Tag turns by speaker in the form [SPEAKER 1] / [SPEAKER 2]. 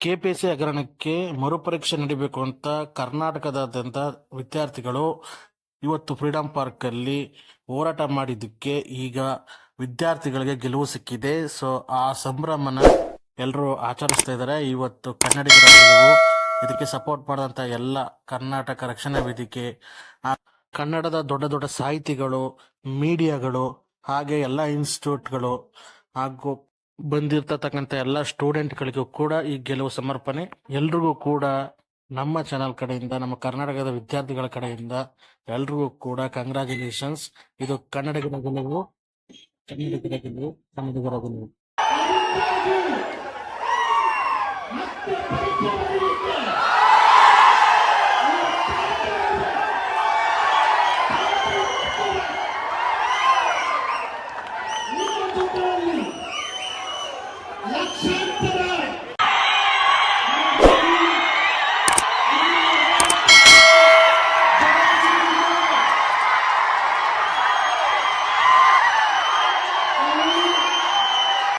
[SPEAKER 1] KPSC ಹಗರಣಕ್ಕೆ ಮರುಪರೀಕ್ಷೆ ನಡೀಬೇಕು ಅಂತ ಕರ್ನಾಟಕದಾದ್ಯಂತ ವಿದ್ಯಾರ್ಥಿಗಳು ಇವತ್ತು ಫ್ರೀಡಂ ಪಾರ್ಕ್ ಅಲ್ಲಿ ಹೋರಾಟ ಮಾಡಿದ್ದಕ್ಕೆ ಈಗ ವಿದ್ಯಾರ್ಥಿಗಳಿಗೆ ಗೆಲುವು ಸಿಕ್ಕಿದೆ. ಸೊ, ಆ ಸಂಭ್ರಮನ ಎಲ್ಲರೂ ಆಚರಿಸ್ತಾ ಇದ್ದಾರೆ. ಇವತ್ತು ಕನ್ನಡಿಗರ ಗೆಲುವು, ಇದಕ್ಕೆ ಸಪೋರ್ಟ್ ಮಾಡಿದಂತ ಎಲ್ಲ ಕರ್ನಾಟಕ ರಕ್ಷಣಾ ವೇದಿಕೆ ಕನ್ನಡದ ದೊಡ್ಡ ದೊಡ್ಡ ಸಾಹಿತಿಗಳು, ಮೀಡಿಯಾಗಳು, ಹಾಗೆ ಎಲ್ಲ ಇನ್ಸ್ಟಿಟ್ಯೂಟ್ಗಳು ಹಾಗೂ ಬಂದಿರ್ತಕ್ಕಂಥ ಎಲ್ಲ ಸ್ಟೂಡೆಂಟ್ಗಳಿಗೂ ಕೂಡ ಈ ಗೆಲುವು ಸಮರ್ಪಣೆ. ಎಲ್ರಿಗೂ ಕೂಡ ನಮ್ಮ ಚಾನಲ್ ಕಡೆಯಿಂದ, ನಮ್ಮ ಕರ್ನಾಟಕದ ವಿದ್ಯಾರ್ಥಿಗಳ ಕಡೆಯಿಂದ ಎಲ್ರಿಗೂ ಕೂಡ ಕಂಗ್ರಾಚುಲೇಷನ್ಸ್ ಇದು ಕನ್ನಡಿಗರ ಗೆಲುವು ಕನ್ನಡಿಗರ ಗೆಲುವು ಕನ್ನಡಿಗರ ಗೆಲುವು.